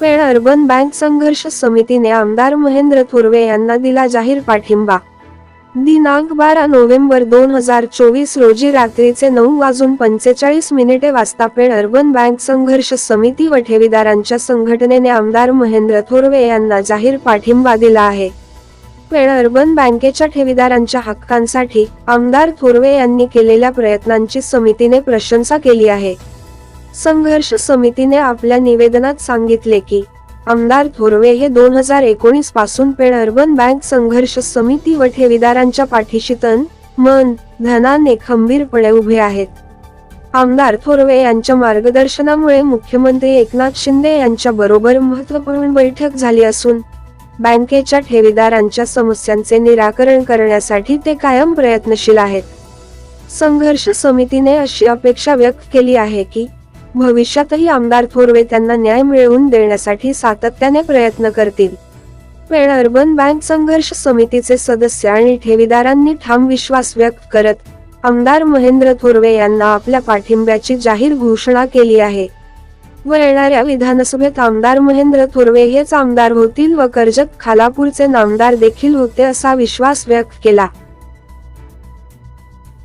Pen urban bank संघर्ष समितीने आमदार महेंद्र थोरवे यांना दिला जाहीर पाठिंबा. दिनांक बारा नोव्हेंबर दोन हजार चोवीस रोजी रात्रीचे नऊ वाजून पंचेचाळीस मिनिटे वाजता पेण अर्बन बँक संघर्ष समिती व ठेवीदारांच्या संघटनेने आमदार महेंद्र थोरवे यांना जाहीर पाठिंबा दिला आहे. पेण अर्बन बँकेच्या ठेवीदारांच्या हक्कांसाठी आमदार थोरवे यांनी केलेल्या प्रयत्नांची समितीने प्रशंसा केली आहे. संघर्ष समितीने आपल्या निवेदनात सांगितले की आमदार थोरवे हे दोन हजार एकोणीसपासून पेण अर्बन बँक संघर्ष समिती व ठेवीदारांच्या पाठीशी तन मन धनाने खंबीरपणे उभे आहेत. आमदार थोरवे यांच्या मार्गदर्शनामुळे मुख्यमंत्री एकनाथ शिंदे यांच्या बरोबर महत्त्वपूर्ण बैठक झाली असून बँकेच्या ठेवीदारांच्या समस्यांचे निराकरण करण्यासाठी ते कायम प्रयत्नशील आहेत. संघर्ष समितीने अशी अपेक्षा व्यक्त केली आहे की भविष्यातही आमदार थोरवे त्यांना न्याय मिळवून देण्यासाठी सातत्याने प्रयत्न करतील. वेळ अर्बन बँक संघर्ष समितीचे सदस्य आणि ठेवीदारांनी ठाम विश्वास व्यक्त करत आमदार महेंद्र थोरवे यांना आपल्या पाठिंब्याची जाहीर घोषणा केली आहे. व येणाऱ्या विधानसभेत आमदार महेंद्र थोरवे हेच आमदार होतील व कर्जत खालापूरचे नामदार देखील होते असा विश्वास व्यक्त केला.